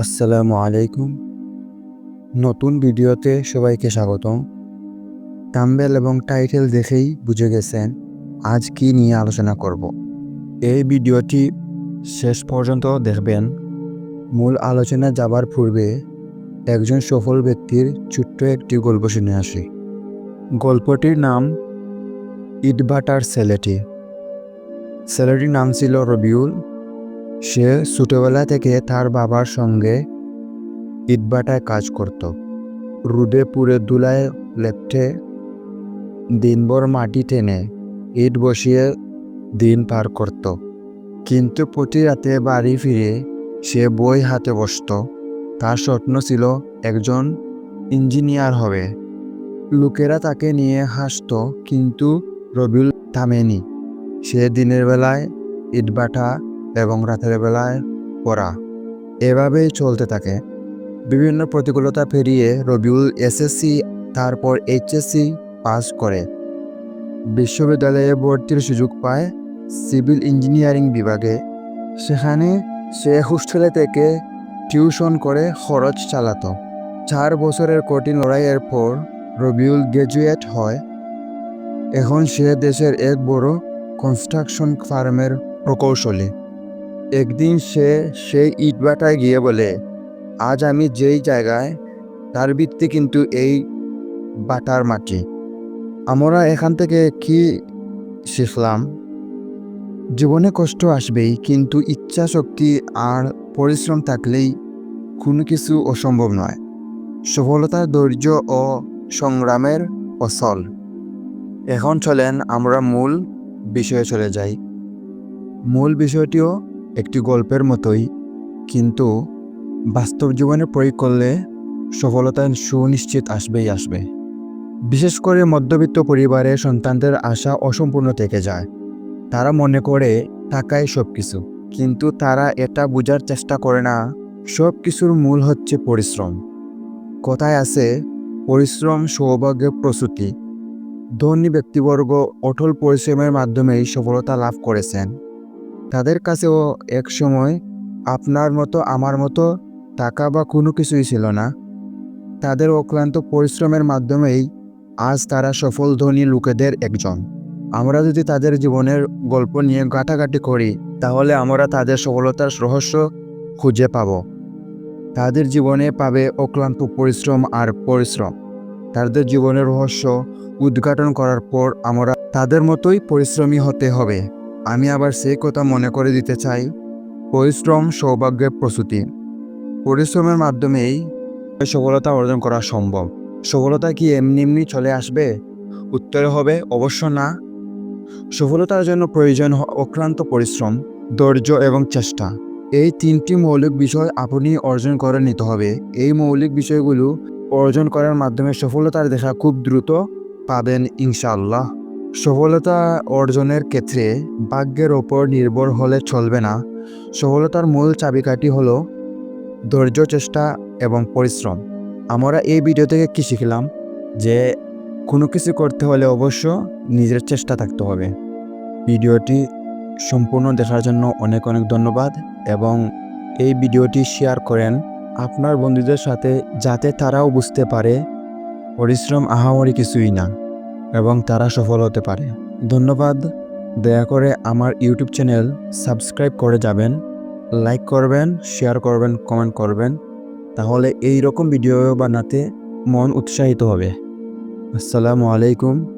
আসসালামু আলাইকুম। নতুন ভিডিওতে সবাইকে স্বাগতম। টাম্বেল এবং টাইটেল দেখেই বুঝে গেছেন আজ কি নিয়ে আলোচনা করব। এই ভিডিওটি শেষ পর্যন্ত দেখবেন। মূল আলোচনা যাবার পূর্বে একজন সফল ব্যক্তির ছোট্ট একটি গল্প শুনে আসি। গল্পটির নাম ইটভাটার ছেলেটি। ছেলেটির নাম ছিল রবিউল। সে ছোটবেলা থেকে তার বাবার সঙ্গে ইটভাটায় কাজ করত। রুদে পুড়ে দুলায় লেপটে দিনভর মাটি টেনে ইট বসিয়ে দিন পার করত। কিন্তু প্রতি রাতে বাড়ি ফিরে সে বই হাতে বসত। তার স্বপ্ন ছিল একজন ইঞ্জিনিয়ার হবে। লোকেরা তাকে নিয়ে হাসত, কিন্তু রবিউল থামেনি। সে দিনের বেলায় ইটভাটা এবং রাতের বেলায় পড়া। এভাবেই চলতে থাকে। বিভিন্ন প্রতিকূলতা পেরিয়ে রবিউল এসএসসি তারপর এইচএসসি পাস করে। বিশ্ববিদ্যালয়ে ভর্তির সুযোগ পায় সিভিল ইঞ্জিনিয়ারিং বিভাগে। সেখানে সে হোস্টেলে থেকে টিউশন করে খরচ চালাতো। চার বছরের কঠিন লড়াইয়ের পর রবিউল গ্র্যাজুয়েট হয়। এখন সে দেশের এক বড় কনস্ট্রাকশন ফার্মের প্রকৌশলী। একদিন সে সেই ইটভাটায় গিয়ে বলে, আজ আমি যেই জায়গায়, তার ভিত্তি কিন্তু এই বাটার মাটি। আমরা এখান থেকে কি শিখলাম? জীবনে কষ্ট আসবেই, কিন্তু ইচ্ছা শক্তি আর পরিশ্রম থাকলেই কোনো কিছু অসম্ভব নয়। সফলতার ধৈর্য ও সংগ্রামের ফসল এখন চলেন আমরা মূল বিষয়ে চলে যাই। মূল বিষয়টিও একটি গল্পের মতোই, কিন্তু বাস্তব জীবনে প্রয়োগ করলে সফলতা সুনিশ্চিত আসবেই আসবে। বিশেষ করে মধ্যবিত্ত পরিবারের সন্তানদের আশা অসম্পূর্ণ থেকে যায়। তারা মনে করে টাকাই সব কিছু কিন্তু তারা এটা বোঝার চেষ্টা করে না সব কিছুর মূল হচ্ছে পরিশ্রম। কথায় আছে, পরিশ্রম সৌভাগ্যের প্রসূতি। ধনী ব্যক্তিবর্গ অটল পরিশ্রমের মাধ্যমেই সফলতা লাভ করেছেন। তাদের কাছেও এক সময় আপনার মতো, আমার মতো টাকা বা কোনো কিছুই ছিল না। তাদের অক্লান্ত পরিশ্রমের মাধ্যমেই আজ তারা সফল ধনী লোকেদের একজন। আমরা যদি তাদের জীবনের গল্প নিয়ে ঘাটাঘাটি করি, তাহলে আমরা তাদের সফলতার রহস্য খুঁজে পাব। তাদের জীবনে পাবে অক্লান্ত পরিশ্রম আর পরিশ্রম। তাদের জীবনের রহস্য উদ্ঘাটন করার পর আমরা তাদের মতোই পরিশ্রমী হতে হবে। আমি আবার সেই কথা মনে করে দিতে চাই। পরিশ্রম, সৌভাগ্যের প্রসূতি পরিশ্রমের মাধ্যমেই সফলতা অর্জন করা সম্ভব। সফলতা কি এমনি এমনি চলে আসবে? উত্তরে হবে, অবশ্য না। সফলতার জন্য প্রয়োজন অক্লান্ত পরিশ্রম, ধৈর্য এবং চেষ্টা। এই তিনটি মৌলিক বিষয় আপনি অর্জন করে নিতে হবে। এই মৌলিক বিষয়গুলো অর্জন করার মাধ্যমে সফলতার দেখা খুব দ্রুত পাবেন, ইনশাআল্লাহ। সফলতা অর্জনের ক্ষেত্রে ভাগ্যের ওপর নির্ভর হলে চলবে না। সফলতার মূল চাবিকাঠি হল ধৈর্য, চেষ্টা এবং পরিশ্রম। আমরা এই ভিডিও থেকে কী শিখলাম? যে কোনো কিছু করতে হলে অবশ্য নিজের চেষ্টা থাকতে হবে। ভিডিওটি সম্পূর্ণ দেখার জন্য অনেক অনেক ধন্যবাদ এবং এই ভিডিওটি শেয়ার করেন আপনার বন্ধুদের সাথে যাতে তারাও বুঝতে পারে পরিশ্রম আহামরি কিছুই না। এবং তারা সফল হতে পারে। ধন্যবাদ। দয়া করে আমার ইউটিউব চ্যানেল সাবস্ক্রাইব করে যাবেন, লাইক করবেন, শেয়ার করবেন, কমেন্ট করবেন। তাহলে এই রকম ভিডিও বানাতে মন উৎসাহিত হবে। আসসালামু আলাইকুম।